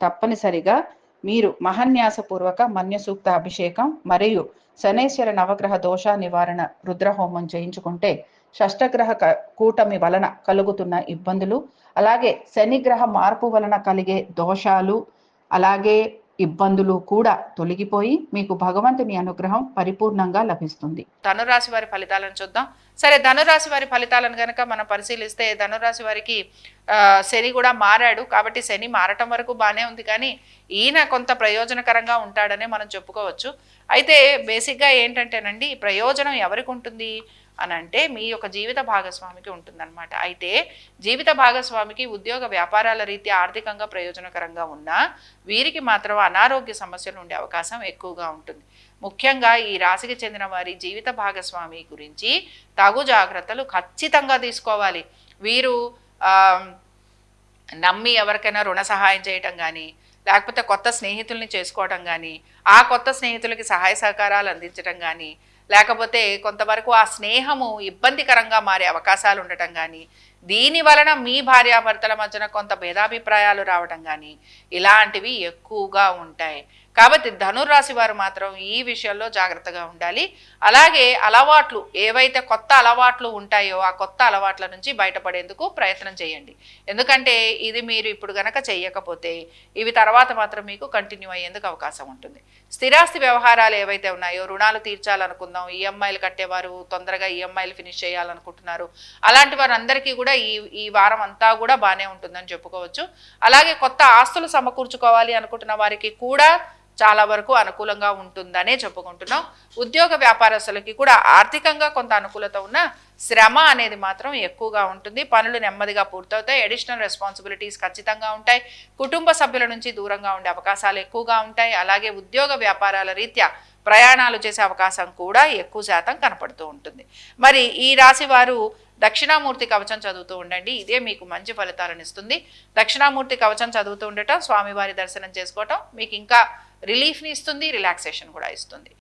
తప్పనిసరిగా మీరు మహన్యాసపూర్వక మన్యసూక్త అభిషేకం మరియు శనేశ్వర నవగ్రహ దోష నివారణ రుద్రహోమం చేయించుకుంటే షష్టగ్రహ క- కూటమి వలన కలుగుతున్న ఇబ్బందులు అలాగే శనిగ్రహ మార్పు వలన కలిగే దోషాలు అలాగే ఇబ్బందులు కూడా తొలగిపోయి మీకు భగవంతుని అనుగ్రహం పరిపూర్ణంగా లభిస్తుంది. ధనురాశి వారి ఫలితాలను చూద్దాం. సరే ధనురాశి వారి ఫలితాలను కనుక మనం పరిశీలిస్తే ధనురాశి వారికి శని కూడా మారాడు. కాబట్టి శని మారటం వరకు బాగానే ఉంది. కానీ ఈయన కొంత ప్రయోజనకరంగా ఉంటాడనే మనం చెప్పుకోవచ్చు. అయితే బేసిక్గా ఏంటంటేనండి ప్రయోజనం ఎవరికి ఉంటుంది? అని అంటే మీ యొక్క జీవిత భాగస్వామికి ఉంటుందన్నమాట. అయితే జీవిత భాగస్వామికి ఉద్యోగ వ్యాపారాల రీత్యా ఆర్థికంగా ప్రయోజనకరంగా ఉన్నా వీరికి మాత్రం అనారోగ్య సమస్యలు ఉండే అవకాశం ఎక్కువగా ఉంటుంది. ముఖ్యంగా ఈ రాశికి చెందిన వారి జీవిత భాగస్వామి గురించి తగు జాగ్రత్తలు ఖచ్చితంగా తీసుకోవాలి. వీరు నమ్మి ఎవరికైనా రుణ సహాయం చేయటం కానీ లేకపోతే కొత్త స్నేహితుల్ని చేసుకోవటం కానీ ఆ కొత్త స్నేహితులకి సహాయ సహకారాలు అందించడం కానీ లేకపోతే కొంతవరకు ఆ స్నేహము ఇబ్బందికరంగా మారే అవకాశాలు ఉండటం కానీ దీని వలన మీ భార్యాభర్తల మధ్యన కొంత భేదాభిప్రాయాలు రావడం కానీ ఇలాంటివి ఎక్కువగా ఉంటాయి. కాబట్టి ధనుర్రాశి వారు మాత్రం ఈ విషయంలో జాగ్రత్తగా ఉండాలి. అలాగే అలవాట్లు ఏవైతే కొత్త అలవాట్లు ఉంటాయో ఆ కొత్త అలవాట్ల నుంచి బయటపడేందుకు ప్రయత్నం చేయండి. ఎందుకంటే ఇది మీరు ఇప్పుడు గనక చేయకపోతే ఇవి తర్వాత మాత్రం మీకు కంటిన్యూ అయ్యేందుకు అవకాశం ఉంటుంది. స్థిరాస్తి వ్యవహారాలు ఏవైతే ఉన్నాయో రుణాలు తీర్చాలనుకుందాం ఈఎంఐలు కట్టేవారు తొందరగా ఈఎంఐలు ఫినిష్ చేయాలనుకుంటున్నారు అలాంటి వారందరికీ కూడా ఈ ఈ వారం అంతా కూడా బాగానే ఉంటుందని చెప్పుకోవచ్చు. అలాగే కొత్త ఆస్తులు సమకూర్చుకోవాలి అనుకుంటున్న వారికి కూడా చాలా వరకు అనుకూలంగా ఉంటుందనే చెప్పుకుంటున్నాం. ఉద్యోగ వ్యాపారస్తులకి కూడా ఆర్థికంగా కొంత అనుకూలత ఉన్న శ్రమ అనేది మాత్రం ఎక్కువగా ఉంటుంది. పనులు నెమ్మదిగా పూర్తవుతాయి. అడిషనల్ రెస్పాన్సిబిలిటీస్ ఖచ్చితంగా ఉంటాయి. కుటుంబ సభ్యుల నుంచి దూరంగా ఉండే అవకాశాలు ఎక్కువగా ఉంటాయి. అలాగే ఉద్యోగ వ్యాపారాల రీత్యా ప్రయాణాలు చేసే అవకాశం కూడా ఎక్కువ శాతం కనపడుతూ ఉంటుంది. మరి ఈ రాశి వారు దక్షిణామూర్తి కవచం చదువుతూ ఉండండి. ఇదే మీకు మంచి ఫలితాలను ఇస్తుంది. దక్షిణామూర్తి కవచం చదువుతూ ఉండటం స్వామివారి దర్శనం చేసుకోవటం మీకు ఇంకా రిలీఫ్ని ఇస్తుంది రిలాక్సేషన్ కూడా ఇస్తుంది.